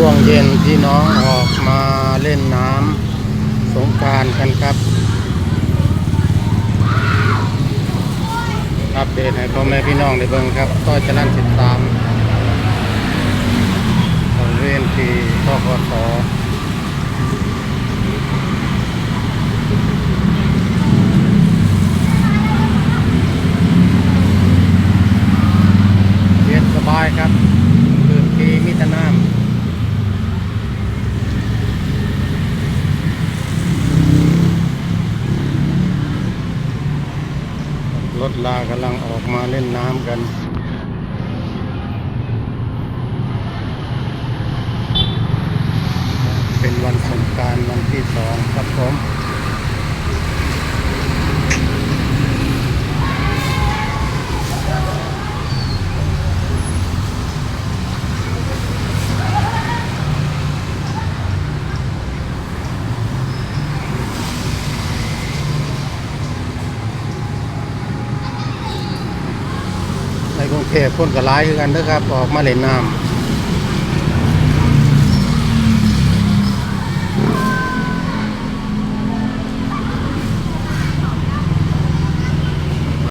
ช่วงเย็นพี่น้องออกมาเล่นน้ำสงการกันครับ อัปเดตให้พ่อแม่พี่น้องได้เบิ่งครับต้อยจรันสิบสามของเรียนที่ทกศเย็นสบายครับพื้นที่มิตรน้ำ รถลากำลังออกมาเล่นน้ำกันเป็นวันสงการวันที่สองครับผม ในกรุงเทพคนก็ร้ายคือกันนะครับ ออกมาเล่นน้ำ